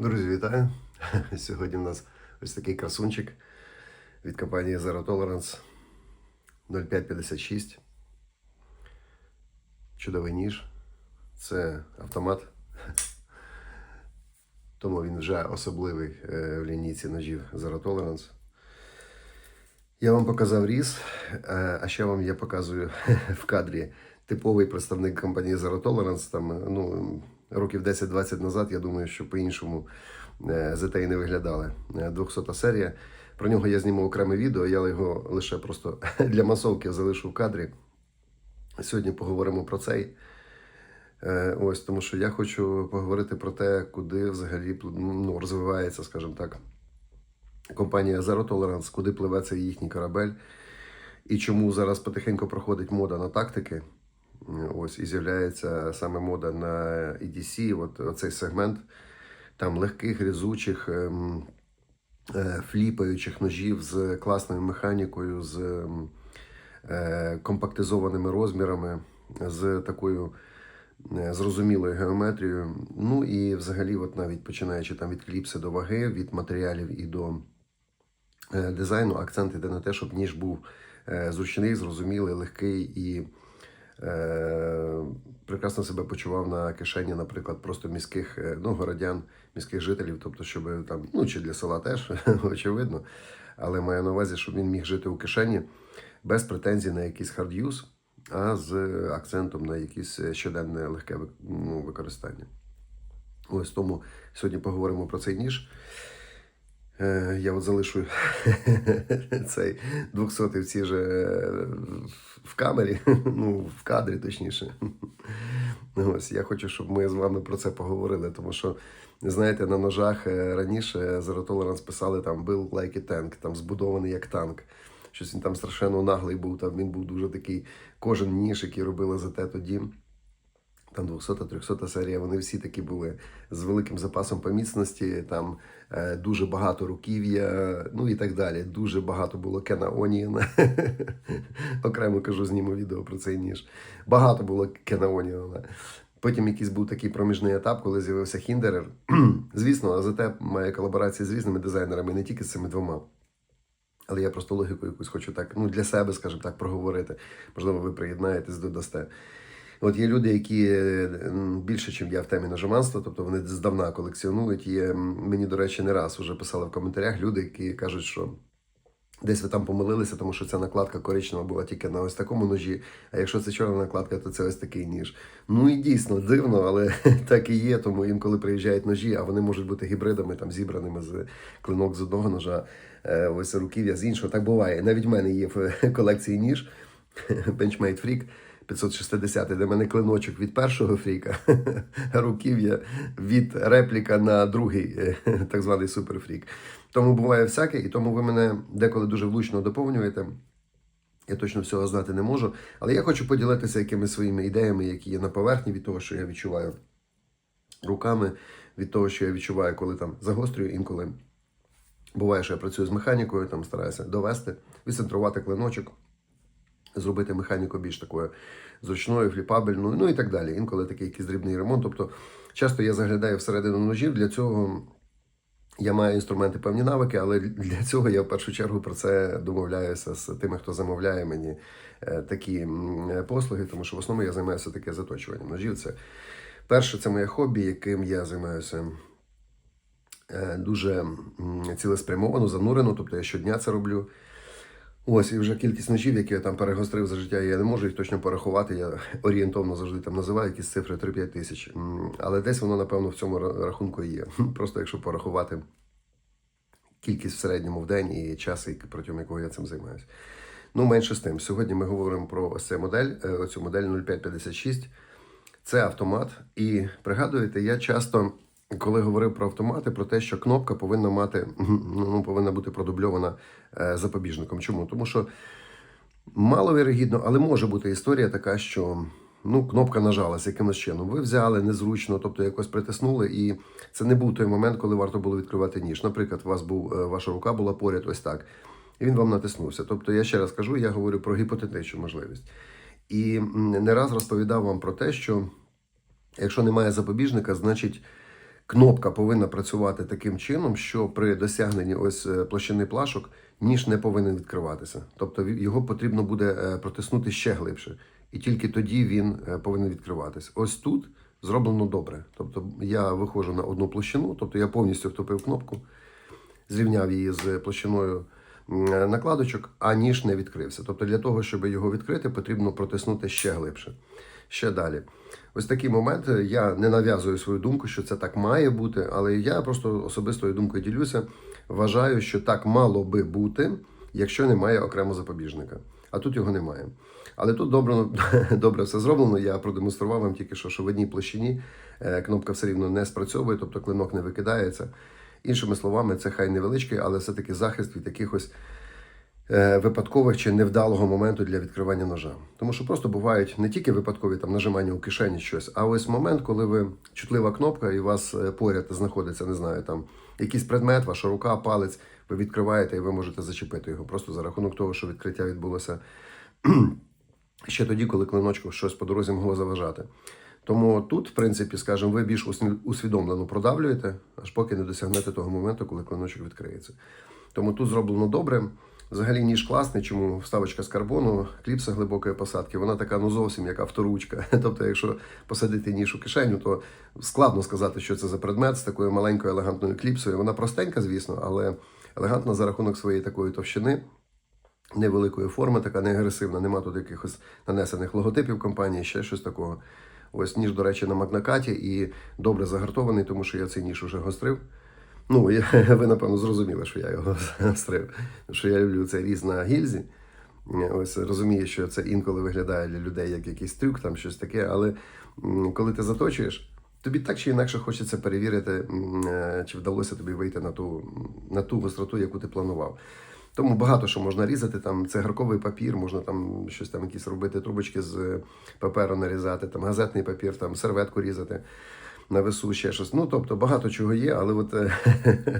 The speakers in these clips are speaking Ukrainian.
Друзі, вітаю! Сьогодні у нас ось такий красунчик від компанії Zero Tolerance 0556. Чудовий ніж. Це автомат. Тому він вже особливий е, в лінійці ножів Zero Tolerance. Я вам показав різ, е, а ще вам я показую в кадрі типовий представник компанії Zero Tolerance. Там, ну, років 10-20 назад, я думаю, що по-іншому е, ZTE не виглядали. Е, 200 серія. Про нього я знімав окреме відео, я його лише просто для масовки залишу в кадрі. Сьогодні поговоримо про цей. Е, Ось тому, що я хочу поговорити про те, куди взагалі ну, розвивається, скажімо так, компанія Zero Tolerance, куди пливе цей їхній корабель, і чому зараз потихеньку проходить мода на тактики. Ось і з'являється саме мода на EDC, от оцей сегмент там легких, різучих, ем, е, фліпаючих ножів з класною механікою, з ем, е, компактизованими розмірами, з такою е, зрозумілою геометрією. Ну і взагалі, от навіть починаючи там від кліпси до ваги, від матеріалів і до дизайну, акцент іде на те, щоб ніж був зручний, зрозумілий, легкий і прекрасно себе почував на кишені, наприклад, просто міських е, ну, городян, міських жителів, тобто, щоб там, ну чи для села теж, очевидно, але маю на увазі, щоб він міг жити у кишені без претензій на якийсь хард'юз, а з акцентом на якесь щоденне легке ну, використання. Ось тому сьогодні поговоримо про цей ніж. Е, Я от залишу цей 200 в цій же е, в камері, ну, в кадрі точніше. Ось я хочу, щоб ми з вами про це поговорили, тому що, знаєте, на ножах е, раніше Zero Tolerance писали там build like a tank, там збудований як танк. Щось він там страшенно наглий був, там він був дуже такий, кожен ніж, який робили за те тоді. Там 200-300 серія, вони всі такі були з великим запасом по міцності, там е, дуже багато руків'я, ну і так далі. Дуже багато було Кена Онієна. Окремо кажу, зніму відео про цей ніж. Багато було Кена Онієна. Потім якийсь був такий проміжний етап, коли з'явився Хіндерер. Звісно, АЗТ має колаборації з різними дизайнерами, не тільки з цими двома. Але я просто логіку якусь хочу так, ну для себе, скажімо так, проговорити. Можливо, ви приєднаєтесь, додасте. От є люди, які е, більше, ніж я в темі нажиманства, тобто вони здавна колекціонують. Є мені, до речі, не раз вже писали в коментарях люди, які кажуть, що десь ви там помилилися, тому що ця накладка коричнева була тільки на ось такому ножі. А якщо це чорна накладка, то це ось такий ніж. Ну і дійсно дивно, але так і є. Тому інколи приїжджають ножі, а вони можуть бути гібридами, там зібраними з клинок з одного ножа, е, ось руків'я з іншого. Так буває. Навіть в мене є в колекції ніж Benchmade Freak 560, де мене клиночок від першого фріка, руків'я від репліка на другий, е, так званий суперфрік. Тому буває всяке, і тому ви мене деколи дуже влучно доповнюєте. Я точно всього знати не можу, але я хочу поділитися якимись своїми ідеями, які є на поверхні від того, що я відчуваю руками, від того, що я відчуваю, коли там загострюю, інколи. Буває, що я працюю з механікою, там стараюся довести, відцентрувати клиночок, зробити механіку більш такою зручною, фліпабельною, ну і так далі. Інколи такий якийсь дрібний ремонт. Тобто, часто я заглядаю всередину ножів. Для цього я маю інструменти, певні навики, але для цього я в першу чергу про це домовляюся з тими, хто замовляє мені е, такі послуги, тому що в основному я займаюся таке заточуванням ножів. Це перше, це моє хобі, яким я займаюся е, дуже цілеспрямовано, занурено, тобто я щодня це роблю. Ось, і вже кількість ножів, які я там перегострив за життя, я не можу їх точно порахувати. Я орієнтовно завжди там називаю якісь цифри 3-5 тисяч. Але десь воно, напевно, в цьому рахунку є. Просто якщо порахувати кількість в середньому в день і час, протягом якого я цим займаюся. Ну, менше з тим. Сьогодні ми говоримо про ось цю модель, е, оцю модель 0556. Це автомат. І пригадуєте, я часто, коли говорив про автомати, про те, що кнопка повинна мати, ну, повинна бути продубльована е, запобіжником. Чому? Тому що маловірогідно, але може бути історія така, що ну, кнопка нажалась якимось чином. Ви взяли незручно, тобто якось притиснули, і це не був той момент, коли варто було відкривати ніж. Наприклад, у вас був е, ваша рука була поряд, ось так. І він вам натиснувся. Тобто, я ще раз кажу, я говорю про гіпотетичну можливість. І не раз розповідав вам про те, що якщо немає запобіжника, значить кнопка повинна працювати таким чином, що при досягненні ось е, площини плашок ніж не повинен відкриватися. Тобто його потрібно буде е, протиснути ще глибше, і тільки тоді він е, повинен відкриватись. Ось тут зроблено добре. Тобто я виходжу на одну площину, тобто я повністю втопив кнопку, зрівняв її з площиною накладочок, а ніж не відкрився. Тобто для того, щоб його відкрити, потрібно протиснути ще глибше. Ще далі. Ось такий момент. Я не нав'язую свою думку, що це так має бути, але я просто особистою думкою ділюся. Вважаю, що так мало би бути, якщо немає окремо запобіжника. А тут його немає. Але тут добре, добре все зроблено. Я продемонстрував вам тільки що, що в одній площині е, кнопка все рівно не спрацьовує, тобто клинок не викидається. Іншими словами, це хай невеличкий, але все-таки захист від якихось випадкових чи невдалого моменту для відкривання ножа. Тому що просто бувають не тільки випадкові там нажимання у кишені щось, а ось момент, коли ви чутлива кнопка, і у вас е, поряд знаходиться, не знаю, там якийсь предмет, ваша рука, палець, ви відкриваєте і ви можете зачепити його. Просто за рахунок того, що відкриття відбулося ще тоді, коли клиночку щось по дорозі могло заважати. Тому тут, в принципі, скажімо, ви більш усві- усвідомлено продавлюєте, аж поки не досягнете того моменту, коли клиночок відкриється. Тому тут зроблено добре. Взагалі ніж класний, чому вставочка з карбону, кліпса глибокої посадки, вона така ну зовсім як авторучка. Тобто, якщо посадити ніж у кишеню, то складно сказати, що це за предмет з такою маленькою елегантною кліпсою. Вона простенька, звісно, але елегантна за рахунок своєї такої товщини невеликої форми, така не агресивна, нема тут якихось нанесених логотипів компанії, ще щось такого. Ось ніж, до речі, на магнакаті і добре загартований, тому що я цей ніж уже гострив. Ну, я, ви, напевно, зрозуміли, що я його гострив. Що я люблю цей різ на гільзі. Ось розумію, що це інколи виглядає для людей як якийсь трюк, там щось таке, але коли ти заточуєш, тобі так чи інакше хочеться перевірити, е, чи вдалося тобі вийти на ту, на ту гостроту, яку ти планував. Тому багато що можна різати. Там цигарковий папір, можна там щось там якісь робити, трубочки з паперу нарізати, там газетний папір, там серветку різати на весу, ще щось. Ну тобто багато чого є, але от е,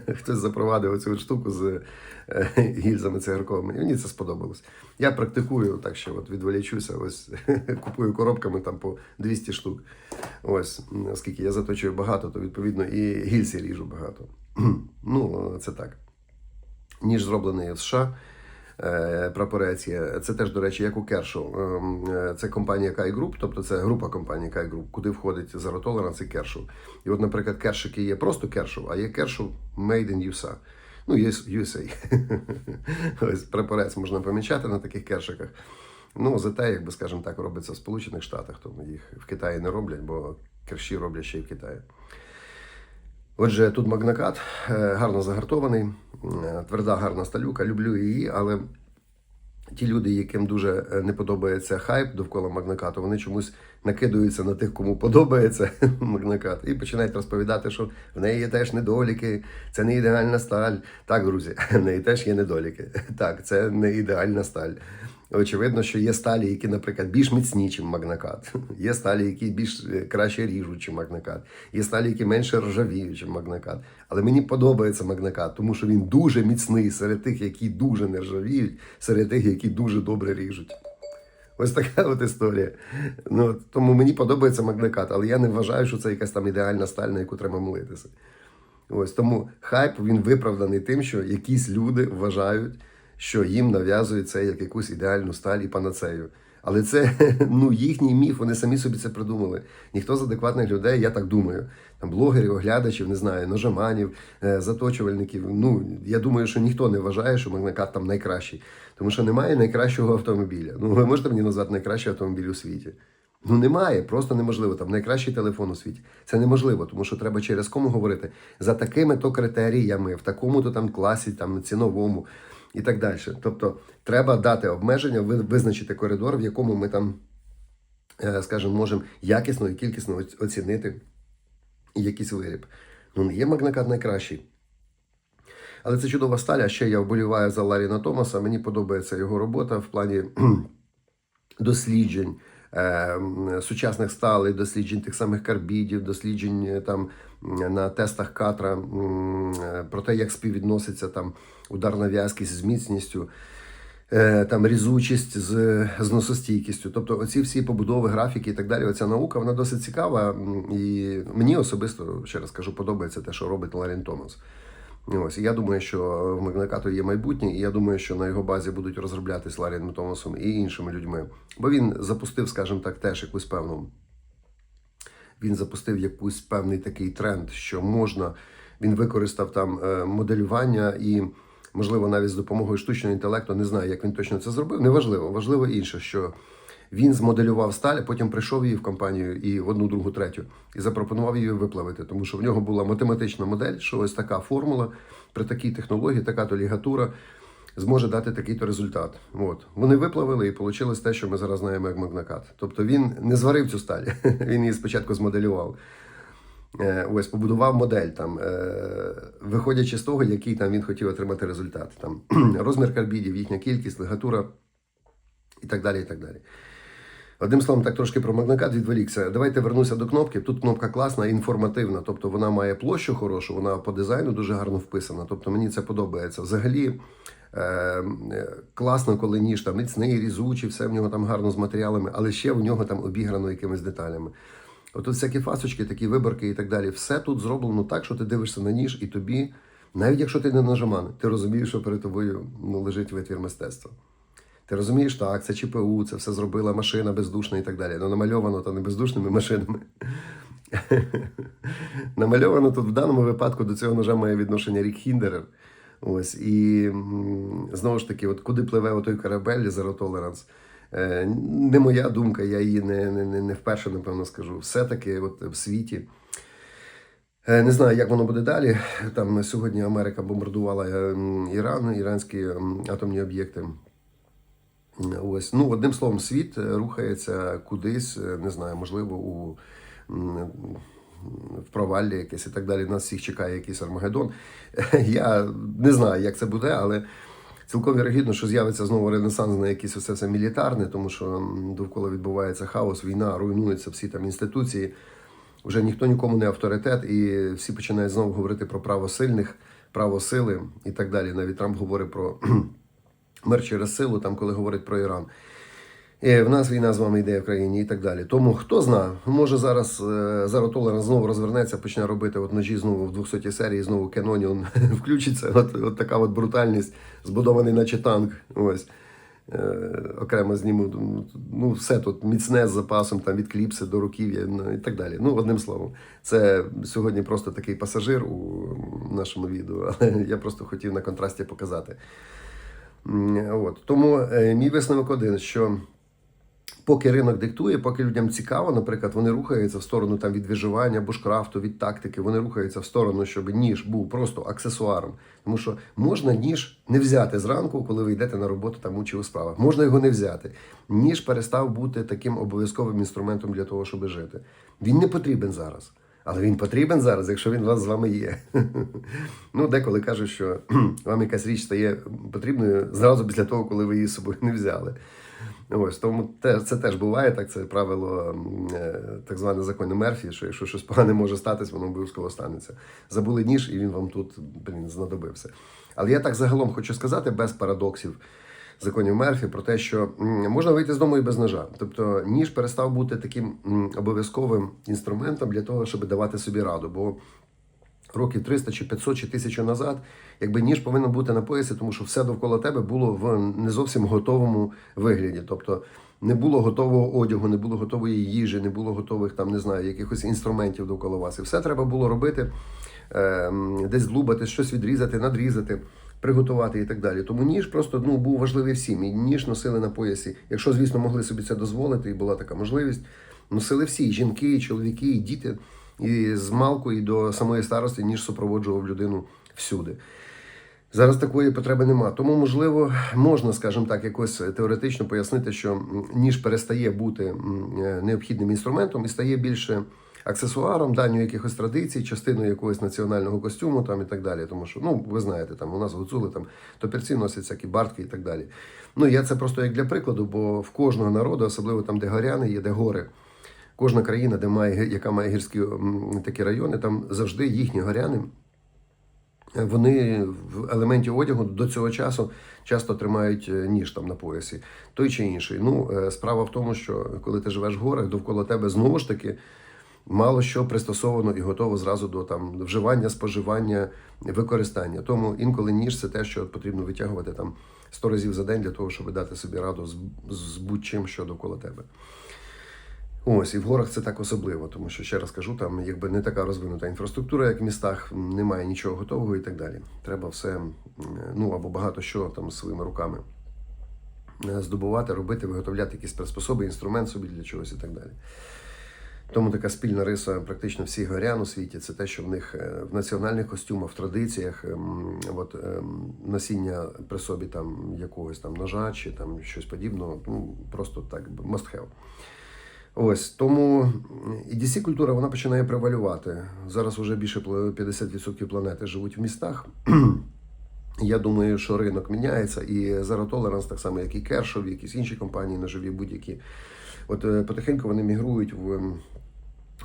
хтось запровадив оцю штуку з е, гільзами цигарковими. І мені це сподобалось. Я практикую так, що от відволічуся, ось купую коробками там по 200 штук. Ось, оскільки я заточую багато, то відповідно і гільзі ріжу багато. ну, це так. Ніж зроблений в США. Е, Прапорець є. Це теж, до речі, як у Кершу. Ем, е, Це компанія Kai Group, тобто це група компанії Kai Group, куди входить Zero і Кершу. І от, наприклад, кершики є просто Кершу, а є Кершу Made in USA. Ну, USA. Ось прапорець можна помічати на таких кершиках. Ну, зате, якби, скажімо так, робиться в Сполучених Штатах, тому їх в Китаї не роблять, бо керші роблять ще й в Китаї. Отже, тут магнакат е, гарно загартований, е, тверда, гарна сталюка. Люблю її, але ті люди, яким дуже е, не подобається хайп довкола магнакату, вони чомусь накидуються на тих, кому подобається магнакат, і починають розповідати, що в неї є теж недоліки, це не ідеальна сталь. Так, друзі, в неї теж є недоліки. Так, це не ідеальна сталь. Очевидно, що є сталі, які, наприклад, більш міцні, ніж магнакат. Є сталі, які більш е, краще ріжуть, ніж магнакат. Є сталі, які менше ржавіють, ніж магнакат. Але мені подобається магнакат, тому що він дуже міцний серед тих, які дуже не ржавіють, серед тих, які дуже добре ріжуть. Ось така от історія. Ну, тому мені подобається магнакат, але я не вважаю, що це якась там ідеальна сталь, на яку треба молитися. Ось тому хайп він виправданий тим, що якісь люди вважають, що їм нав'язують це як якусь ідеальну сталь і панацею. Але це ну, їхній міф, вони самі собі це придумали. Ніхто з адекватних людей, я так думаю, там блогерів, оглядачів, не знаю, ножеманів, е, заточувальників. Ну я думаю, що ніхто не вважає, що магнакат там найкращий, тому що немає найкращого автомобіля. Ну ви можете мені назвати найкращий автомобіль у світі? Ну немає, просто неможливо. Там найкращий телефон у світі. Це неможливо, тому що треба через кому говорити за такими то критеріями, в такому то там класі, там ціновому і так далі. Тобто треба дати обмеження, визначити коридор, в якому ми там, е, скажімо, можемо якісно і кількісно оцінити якийсь виріб. Ну, не є магнакат найкращий. Але це чудова сталь, а ще я вболіваю за Ларіна Томаса. Мені подобається його робота в плані досліджень сучасних сталей, досліджень тих самих карбідів, досліджень е, там на тестах катра е, про те, як співвідноситься там ударна в'язкість з міцністю. е, там різучість з зносостійкістю. Тобто, оці всі побудови, графіки і так далі. Оця наука вона досить цікава. І мені особисто ще раз кажу, подобається те, що робить Ларін Томас. Ось я думаю, що в Магнакату є майбутнє, і я думаю, що на його базі будуть розроблятись Ларіном Томасом і іншими людьми. Бо він запустив, скажімо так, теж якусь певну. Він запустив якийсь певний такий тренд, що можна. Він використав там е, моделювання і, можливо, навіть з допомогою штучного інтелекту, не знаю, як він точно це зробив. Неважливо, важливо інше, що він змоделював сталь, а потім прийшов її в компанію і в одну, другу, третю, і запропонував її виплавити, тому що в нього була математична модель, що ось така формула при такій технології, така то лігатура зможе дати такий-то результат. От вони виплавили і вийшло те, що ми зараз знаємо як магнакат. Тобто він не зварив цю сталь, він її спочатку змоделював. Е, Ось побудував модель, там, е, виходячи з того, який там він хотів отримати результат. Там, розмір карбідів, їхня кількість, лігатура і так далі. і так далі. Одним словом, так трошки про магнакат відволікся. Давайте вернуся до кнопки. Тут кнопка класна, інформативна. Тобто вона має площу хорошу, вона по дизайну дуже гарно вписана. Тобто мені це подобається. Взагалі е, класно, коли ніж там міцний, різучий, все в нього там гарно з матеріалами, але ще в нього там обіграно якимись деталями. От всякі фасочки, такі виборки і так далі. Все тут зроблено так, що ти дивишся на ніж, і тобі, навіть якщо ти не нажиман, ти розумієш, що перед тобою ну, лежить витвір мистецтва. Ти розумієш, так, це ЧПУ, це все зробила машина бездушна і так далі. Ну, намальовано то не бездушними машинами. намальовано тут в даному випадку до цього ножа має відношення Рік Хіндерер. Ось, і знову ж таки, от куди пливе отой корабель Zero Tolerance, е, не моя думка, я її не, не, не, не вперше, напевно, скажу. Все-таки от в світі. Е, Не знаю, як воно буде далі. Там сьогодні Америка бомбардувала е, Іран, іранські атомні об'єкти. Ось, ну, одним словом, світ е, рухається кудись, е, не знаю, можливо, у в проваллі якесь і так далі. Нас всіх чекає якийсь Армагеддон. Я не знаю, як це буде, але цілком вірогідно, що з'явиться знову ренесанс на якесь усе це мілітарне, тому що довкола відбувається хаос, війна, руйнуються всі там інституції. Вже ніхто нікому не авторитет, і всі починають знову говорити про право сильних, право сили і так далі. Навіть Трамп говорить про мир через силу, там, коли говорить про Іран. І в нас війна з вами йде в країні і так далі. Тому хто знає, може зараз е, Zero знову розвернеться, почне робити от ножі знову в 200 серії, знову Canon включиться. От, от така от брутальність, збудований наче танк. Ось. Е, окремо зніму. Ну, все тут міцне з запасом, там від кліпси до руків'я ну, і так далі. Ну, одним словом, це сьогодні просто такий пасажир у нашому відео, але я просто хотів на контрасті показати. От. Тому е, мій висновок один, що поки ринок диктує, поки людям цікаво, наприклад, вони рухаються в сторону там, від виживання, бушкрафту, від тактики, вони рухаються в сторону, щоб ніж був просто аксесуаром. Тому що можна ніж не взяти зранку, коли ви йдете на роботу там чи у справах. Можна його не взяти. Ніж перестав бути таким обов'язковим інструментом для того, щоб жити. Він не потрібен зараз. Але він потрібен зараз, якщо він у вас з вами є. ну, деколи кажуть, що вам якась річ стає потрібною зразу після того, коли ви її з собою не взяли. Ось тому це теж буває, так це правило е, так зване закони Мерфі, що якщо щось погане може статись, воно обов'язково станеться. Забули ніж, і він вам тут блін, знадобився. Але я так загалом хочу сказати без парадоксів законів Мерфі про те, що можна вийти з дому і без ножа. Тобто ніж перестав бути таким обов'язковим інструментом для того, щоб давати собі раду. Бо років 300 чи 500 чи 1000 назад, якби ніж повинен бути на поясі, тому що все довкола тебе було в не зовсім готовому вигляді. Тобто не було готового одягу, не було готової їжі, не було готових там, не знаю, якихось інструментів довкола вас. І все треба було робити, е, десь злубати, щось відрізати, надрізати. Приготувати і так далі. Тому ніж просто ну, був важливий всім. І ніж носили на поясі. Якщо, звісно, могли собі це дозволити, і була така можливість, носили всі і жінки, і чоловіки, і діти. І з малку, і до самої старості ніж супроводжував людину всюди. Зараз такої потреби нема. Тому, можливо, можна, скажімо так, якось теоретично пояснити, що ніж перестає бути е, необхідним інструментом і стає більше аксесуаром, данню якихось традицій, частиною якогось національного костюму там і так далі. Тому що, ну, ви знаєте, там у нас гуцули там топірці носять всякі бартки і так далі. Ну, я це просто як для прикладу, бо в кожного народу, особливо там, де горяни є, де гори. Кожна країна, де має, яка має гірські такі райони, там завжди їхні горяни вони в елементі одягу до цього часу часто тримають е, ніж там на поясі, той чи інший. Ну, е, справа в тому, що коли ти живеш в горах, довкола тебе знову ж таки мало що пристосовано і готово зразу до там вживання, споживання, використання. Тому інколи ніж це те, що потрібно витягувати там 100 разів за день для того, щоб дати собі раду з, з будь-чим, що довкола тебе. Ось і в горах це так особливо, тому що ще раз кажу, там якби не така розвинута інфраструктура, як в містах, немає нічого готового і так далі. Треба все, ну або багато що там своїми руками е, здобувати, робити, виготовляти якісь приспособи, інструмент собі для чогось і так далі. Тому така спільна риса практично всіх горян у світі це те, що в них е, в національних костюмах, в традиціях, ем, от, ем, носіння при собі там якогось там ножа чи там щось подібного, ну просто так must have. Ось тому і dc культура вона починає превалювати. Зараз вже більше 50% планети живуть в містах. Я думаю, що ринок міняється, і Zero Tolerance, так само, як і Kershaw, якісь інші компанії ножові будь-які. От е, потихеньку вони мігрують в ем,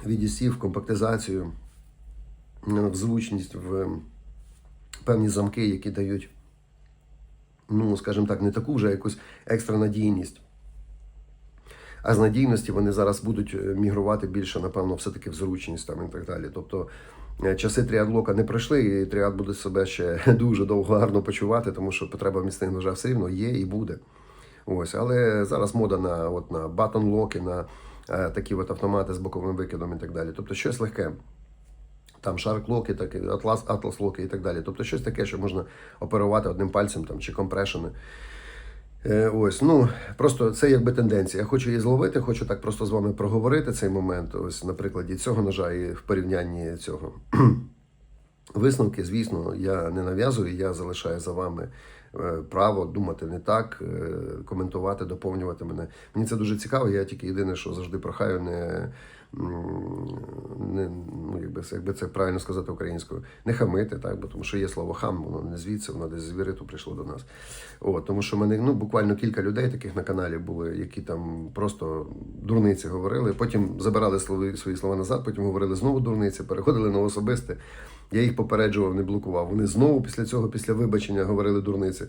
VDC, в компактизацію, е, в звучність, в певні замки, які дають, ну, скажімо так, не таку вже якусь екстра надійність. А з надійності вони зараз будуть е, мігрувати більше, напевно, все-таки в зручність там і так далі. Тобто часи тріадлока не пройшли, і тріад буде себе ще дуже довго гарно почувати, тому що потреба в міцних ножах все рівно є і буде. Ось, але зараз мода на, от, на батон-локи, на е, такі от автомати з боковим викидом і так далі. Тобто щось легке. Там шарк-локи, атлас, атлас-локи і так далі. Тобто щось таке, що можна оперувати одним пальцем там, чи компрешени. Е, Ось, ну просто це якби тенденція. Я хочу її зловити, хочу так просто з вами проговорити цей момент. Ось на прикладі цього ножа і в порівнянні цього. Висновки, звісно, я не нав'язую, я залишаю за вами право думати не так, е, коментувати, доповнювати мене. Мені це дуже цікаво. Я тільки єдине, що завжди прохаю, не, не ну, якби, це- якби це правильно сказати українською, не хамити, так, бо тому що є слово хам, воно не звідси, воно десь з віриту прийшло до нас. От, тому що мене ну, буквально кілька людей таких на каналі були, які там просто дурниці говорили, потім забирали свої, свої слова назад, потім говорили знову дурниці, переходили на особисте. Я їх попереджував, не блокував. Вони знову після цього, після вибачення, говорили дурниці.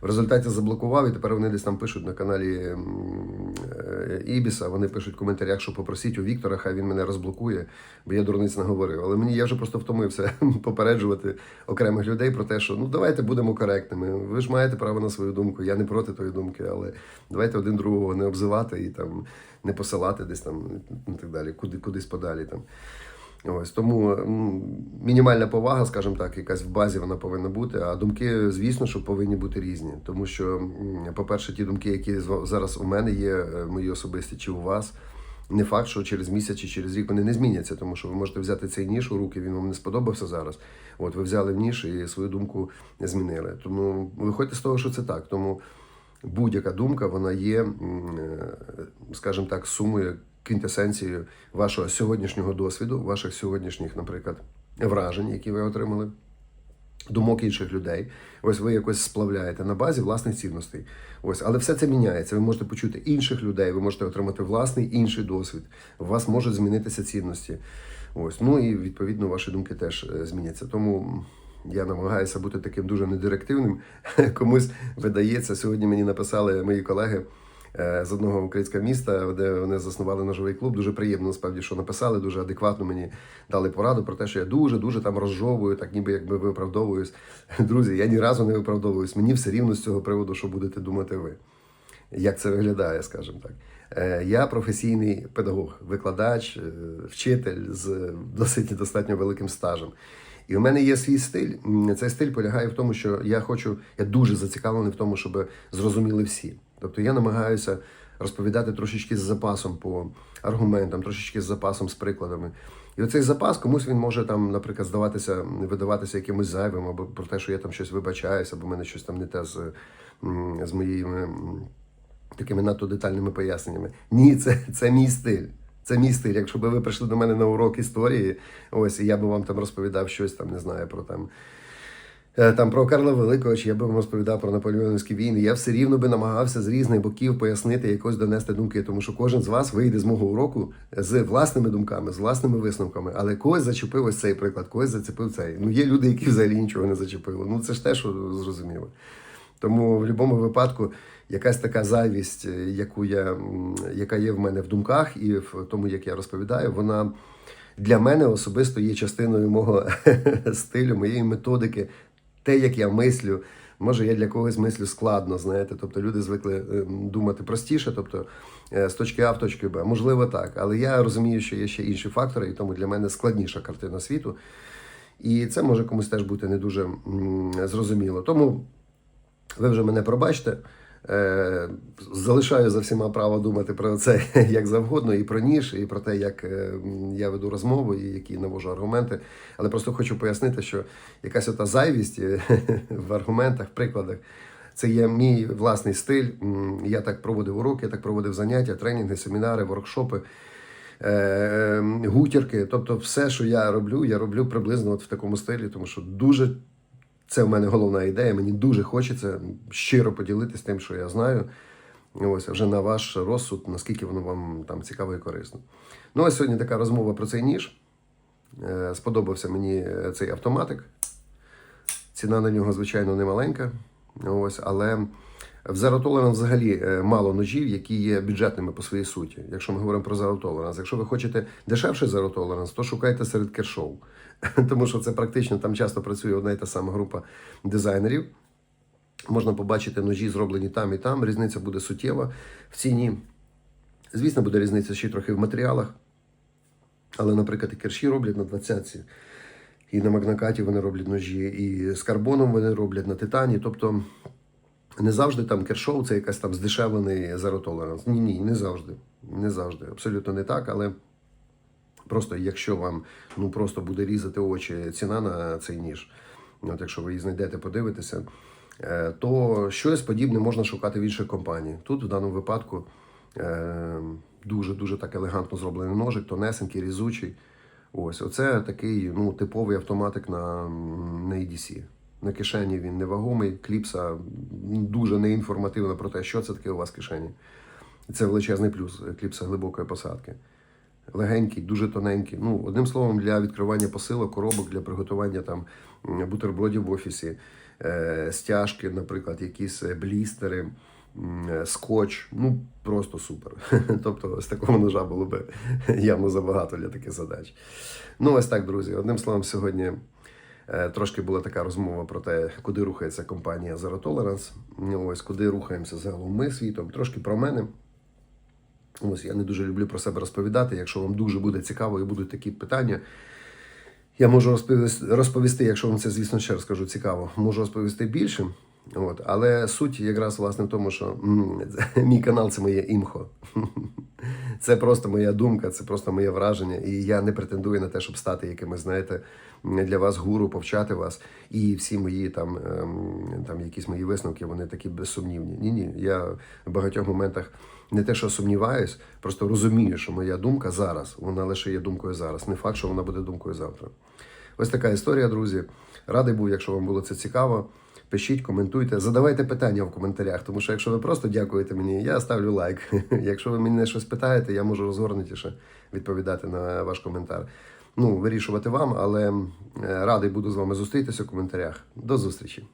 В результаті заблокував, і тепер вони десь там пишуть на каналі е, Ібіса. Вони пишуть в коментарях, що попросіть у Віктора, хай він мене розблокує, бо я дурниць наговорив. Але мені я вже просто втомився попереджувати окремих людей про те, що ну давайте будемо коректними. Ви ж маєте право на свою думку. Я не проти тої думки, але давайте один другого не обзивати і там не посилати десь там і так далі, куди кудись подалі там. Ось тому мінімальна повага, скажімо так, якась в базі вона повинна бути. А думки, звісно, що повинні бути різні. Тому що, по-перше, ті думки, які зараз у мене є, е, мої особисті чи у вас, не факт, що через місяць чи через рік вони не зміняться, тому що ви можете взяти цей ніж у руки, він вам не сподобався зараз. От ви взяли в ніж і свою думку змінили. Тому виходьте з того, що це так. Тому будь-яка думка вона є, е, скажімо так, сумою, квінтесенцією вашого сьогоднішнього досвіду, ваших сьогоднішніх, наприклад, вражень, які ви отримали. Думок інших людей, ось ви якось сплавляєте на базі власних цінностей. Ось, але все це міняється. Ви можете почути інших людей, ви можете отримати власний інший досвід. У вас можуть змінитися цінності. Ось, ну і відповідно ваші думки теж е, зміняться. Тому я намагаюся бути таким дуже недирективним. Комусь видається. Сьогодні мені написали мої колеги з одного українського міста, де вони заснували ножовий клуб. Дуже приємно, насправді, що написали, дуже адекватно мені дали пораду про те, що я дуже дуже там розжовую, так ніби якби виправдовуюсь. Друзі, я ні разу не виправдовуюсь. Мені все рівно з цього приводу, що будете думати ви. Як це виглядає, скажімо так. Е, Я професійний педагог, викладач, е, вчитель з досить достатньо великим стажем. І в мене є свій стиль. Цей стиль полягає в тому, що я хочу, я дуже зацікавлений в тому, щоб зрозуміли всі. Тобто я намагаюся розповідати трошечки з запасом по аргументам, трошечки з запасом з прикладами. І оцей запас комусь він може там, наприклад, здаватися, видаватися якимось зайвим, або про те, що я там щось вибачаюся, або в мене щось там не те з, з моїми такими надто детальними поясненнями. Ні, це, це мій стиль. Це мій стиль. Якщо б ви прийшли до мене на урок історії, ось і я би вам там розповідав щось там, не знаю, про там там про Карла Великого, чи я би вам розповідав про наполеонівські війни, я все рівно би намагався з різних боків пояснити, якось донести думки, тому що кожен з вас вийде з мого уроку з власними думками, з власними висновками. Але когось зачепив ось цей приклад, когось зачепив цей. Ну є люди, які взагалі нічого не зачепили. Ну це ж те, що зрозуміло. Тому в будь-якому випадку якась така завість, е, яку я, яка є в мене в думках і в тому, як я розповідаю, вона для мене особисто є частиною мого стилю, моєї методики, те, як я мислю. Може, я для когось мислю складно, знаєте. Тобто люди звикли е, думати простіше, тобто е, з точки А в точку Б. Можливо, так. Але я розумію, що є ще інші фактори, і тому для мене складніша картина світу. І це може комусь теж бути не дуже зрозуміло. Тому ви вже мене пробачте. Е, залишаю за всіма право думати про це як завгодно, і про ніж, і про те, як е, я веду розмову, і які навожу аргументи. Але просто хочу пояснити, що якась ота зайвість е, в аргументах, прикладах. Це є мій власний стиль. Я так проводив уроки, я так проводив заняття, тренінги, семінари, воркшопи, е, гутірки. Тобто, все, що я роблю, я роблю приблизно от в такому стилі, тому що дуже це в мене головна ідея. Мені дуже хочеться щиро поділитися тим, що я знаю. Ось вже на ваш розсуд, наскільки воно вам там цікаво і корисно. Ну, ось сьогодні така розмова про цей ніж. Е, Сподобався мені е, цей автоматик. Ціна на нього, звичайно, не маленька. Ось, але в Zero взагалі е, мало ножів, які є бюджетними по своїй суті. Якщо ми говоримо про Zero Якщо ви хочете дешевше Zero то шукайте серед кершоу. Тому що це практично там часто працює одна і та сама група дизайнерів. Можна побачити ножі, зроблені там і там. Різниця буде суттєва в ціні. Звісно, буде різниця ще трохи в матеріалах. Але, наприклад, і керші роблять на 20 і на магнакаті вони роблять ножі, і з карбоном вони роблять на титані. Тобто не завжди там кершоу це якась там здешевлений Tolerance. Ні, ні, не завжди. Не завжди. Абсолютно не так, але просто якщо вам ну просто буде різати очі ціна на цей ніж, от якщо ви її знайдете, подивитеся, е, то щось подібне можна шукати в інших компаній. Тут в даному випадку е, дуже дуже так елегантно зроблений ножик, тонесенький, різучий. Ось, оце такий ну, типовий автоматик на, на EDC. На кишені він невагомий, кліпса дуже неінформативна про те, що це таке у вас в кишені. Це величезний плюс кліпса глибокої посадки. Легенький, дуже тоненький. Ну, одним словом, для відкривання посилок, коробок, для приготування там бутербродів в офісі, е, стяжки, наприклад, якісь е, блістери, е, скотч. Ну, просто супер. Тобто, з такого ножа було б явно забагато для таких задач. Ну, ось так, друзі. Одним словом, сьогодні. Е, Трошки була така розмова про те, куди рухається компанія Zero Tolerance. Ось куди рухаємося загалом ми світом. Трошки про мене. Ось я не дуже люблю про себе розповідати. Якщо вам дуже буде цікаво і будуть такі питання, я можу розповісти, якщо вам це, звісно, ще раз кажу, цікаво, можу розповісти більше. От. Але суть якраз власне в тому, що мій канал це моє імхо. Це просто моя думка, це просто моє враження. І я не претендую на те, щоб стати якимось, знаєте, для вас гуру, повчати вас. І всі мої там, ем, там якісь мої висновки, вони такі безсумнівні. Ні, ні. Я в багатьох моментах не те, що сумніваюсь, просто розумію, що моя думка зараз, вона лише є думкою зараз. Не факт, що вона буде думкою завтра. Ось така історія, друзі. Радий був, якщо вам було це цікаво. Пишіть, коментуйте, задавайте питання в коментарях, тому що якщо ви просто дякуєте мені, я ставлю лайк. Якщо ви мене щось питаєте, я можу розгорнутіше відповідати на ваш коментар. Ну, вирішувати вам, але е, радий буду з вами зустрітися в коментарях. До зустрічі!